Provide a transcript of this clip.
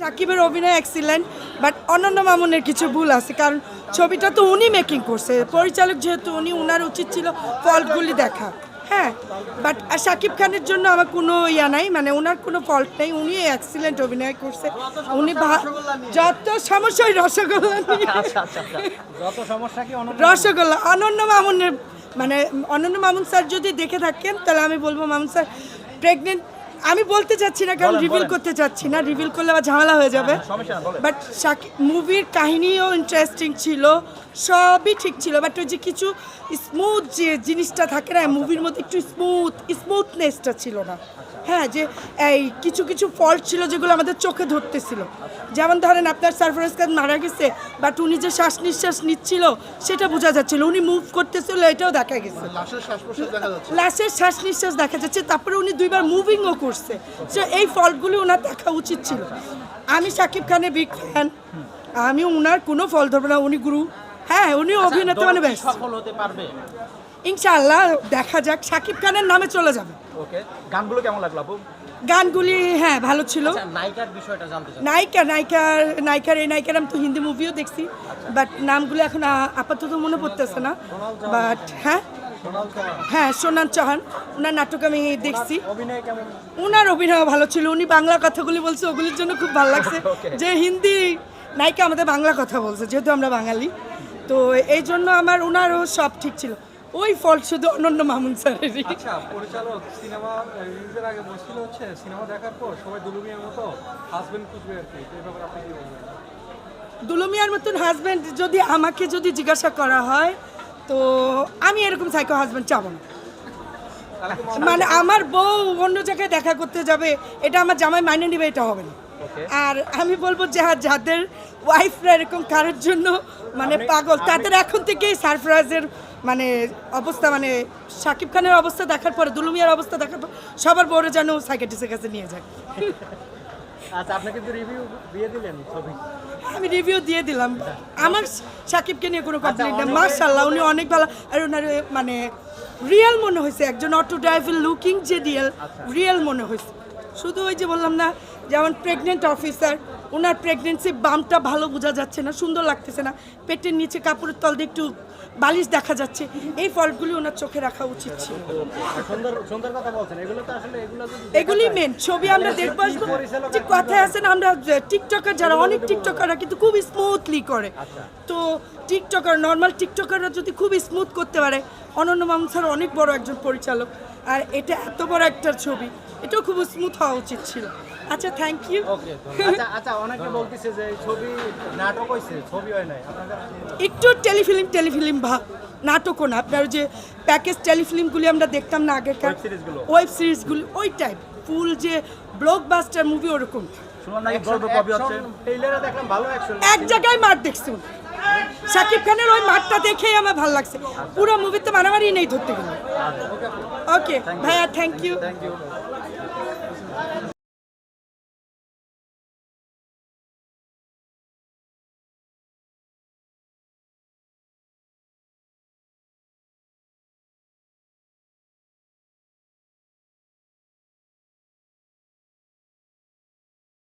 সাকিবের অভিনয় excellent but অনন্য মামুনের কিছু ভুল আছে কারণ ছবিটা তো উনি মেকিং করছে। পরিচালক যেহেতু উনি উনার উচিত ছিল ফল্টগুলি দেখা। হ্যাঁ বাট সাকিব খানের জন্য আমার কোনো ইয়া নাই মানে ওনার কোনো ফল্ট নেই উনি এক্সিলেন্ট অভিনয় করছে। উনি যত সমস্যা ওই রসগোল্লা আচ্ছা আচ্ছা আচ্ছা। রসগোল্লা অনন্য মামুনের মানে অনন্য মামুন স্যার যদি দেখে থাকেন তাহলে আমি বলব মামুন স্যার প্রেগনেন্ট আমি বলতে চাচ্ছি না কারণ রিভিল করতে চাচ্ছি না রিভিল করলে আবার ঝামেলা হয়ে যাবে। না, বাট মুভির কাহিনীও ইন্টারেস্টিং ছিল সবই ঠিক ছিল বাট ওই যে কিছু স্মুথ যে জিনিসটা থাকে না মুভির মধ্যে একটু স্মুথ স্মুথনেসটা ছিল না। হ্যাঁ যে এই কিছু কিছু ফল্ট ছিল যেগুলো আমাদের চোখে ধরতেছিল। যেমন ধরেন আপনার সারফরাজ খান মারা গেছে বাট উনি যে শ্বাস নিঃশ্বাস নিচ্ছিল সেটা বোঝা যাচ্ছিল উনি মুভ করতেছিল এটাও দেখা গেছে। লাশের শ্বাস দেখা যাচ্ছে। লাশের শ্বাস নিঃশ্বাস দেখা যাচ্ছে তারপরে উনি দুইবার মুভিংও করছে সো এই ফল্টগুলি ওনার দেখা উচিত ছিল। আমি সাকিব খানের বিগ ফ্যান আমি উনার কোনো ফল ধরবো না উনি গুরু। হ্যাঁ উনি অভিনেতা মানে দল কি বেশ সফল হতে পারবে। ইনশাআল্লাহ দেখা যাক সাকিব খানের নামে চলে যাবে। ওকে গানগুলো কেমন লাগল আপু? গানগুলি হ্যাঁ ভালো ছিল। আচ্ছা নায়িকার বিষয়টা জানতে চাই নায়িকা নায়িকার নায়িকার এই নায়িকার আমি তো হিন্দি মুভিও দেখছি। বাট নামগুলো এখন আপাতত মনে পড়তেছে না। বাট হ্যাঁ। হ্যাঁ সোনান চৌহান। ওনার নাটক আমি দেখছি। ওনার অভিনয় ভালো ছিল। উনি বাংলা কথাগুলি বলছে ওগুলির জন্য খুব ভালো লাগছে। যে হিন্দি নায়িকা আমাদের বাংলা কথা বলছে যেহেতু আমরা বাঙালি। তো এই জন্য আমার ওনারও সব ঠিক ছিল। ওই ফল শুধু অনন্য মামুন স্যারেরই। আচ্ছা পরিচালক সিনেমা রিলিজের আগে বলছিল হচ্ছে সিনেমা দেখার পর সবাই দুলুমিয়ার মতো হাজবেন্ড খুঁজবে আর কি। এই ব্যাপারে আপনি কি বলবেন? দুলুমিয়ার মতন হাজব্যান্ড যদি আমাকে যদি জিজ্ঞাসা করা হয় তো আমি এরকম সাইকো হাজব্যান্ড চাবো না। মানে আমার বউ অন্য জায়গায় দেখা করতে যাবে এটা আমার জামাই মাইনে নেবে এটা হবে না। আর আমি বলব যে হ্যাঁ, যাদের ওয়াইফরা এরকম কারোর জন্য মানে পাগল তাদের এখন থেকেই সারপ্রাইজের মানে অবস্থা মানে শাকিব খানের অবস্থা দেখার পরে দুলুমিয়ার অবস্থা দেখার পর সবার বড় যেন সাইকেটিসের কাছে নিয়ে যায়। আচ্ছা রিভিউ দিয়ে দিলেন ছবি। আমি রিভিউ দিয়ে দিলাম। আমার সাকিবকে নিয়ে কোনো কমপ্লেন নেই। মার্শাল্লাহ উনি অনেক ভালো। আর ওনার মানে রিয়েল মনে হয়েছে। একজন অটো ড্রাইভার লুকিং যে রিয়েল রিয়েল মনে হয়েছে। শুধু ওই যে বললাম না যেমন প্রেগনেন্ট অফিসার ওনার প্রেগনেন্সি বামটা ভালো বোঝা যাচ্ছে না সুন্দর লাগতেছে না। পেটের নিচে কাপড়ের তল দিয়ে একটু বালিশ দেখা যাচ্ছে। এই ফলগুলি ওনার চোখে রাখা উচিত ছিল। এগুলো মেন ছবি আমরা দেখব। আসব যে কথায় আছে না আমরা টিকটকার যারা অনেক টিকটকাররা কিন্তু খুব স্মুথলি করে। তো টিকটকার নর্মাল টিকটকাররা যদি খুব স্মুথ করতে পারে অনন্য স্যার অনেক বড় একজন পরিচালক। আর এটা এত বড় একটা ছবি এটাও খুব স্মুথ হওয়া উচিত ছিল। আচ্ছা থ্যাংক ইউ আচ্ছা আচ্ছা অনেকে বলতেছে যে ছবি নাটক হয়েছে ছবি হয় নাই। একটু টেলিফিল্ম টেলিফিল্ম ভাব নাটকও না। আপনার ওই যে প্যাকেজ টেলিফিল্মগুলি আমরা দেখতাম না আগেকার। ওয়েব সিরিজগুলি ওই টাইপ ফুল যে ব্লকবাস্টার মুভি ওরকম। এক জায়গায় মাঠ দেখছি শাকিব খানের ওই মাঠটা দেখেই আমার ভালো লাগছে। পুরো মুভি তো মারামারি নেই ধরতে গেলে। ওকে ভাইয়া থ্যাংক ইউ থ্যাংক ইউ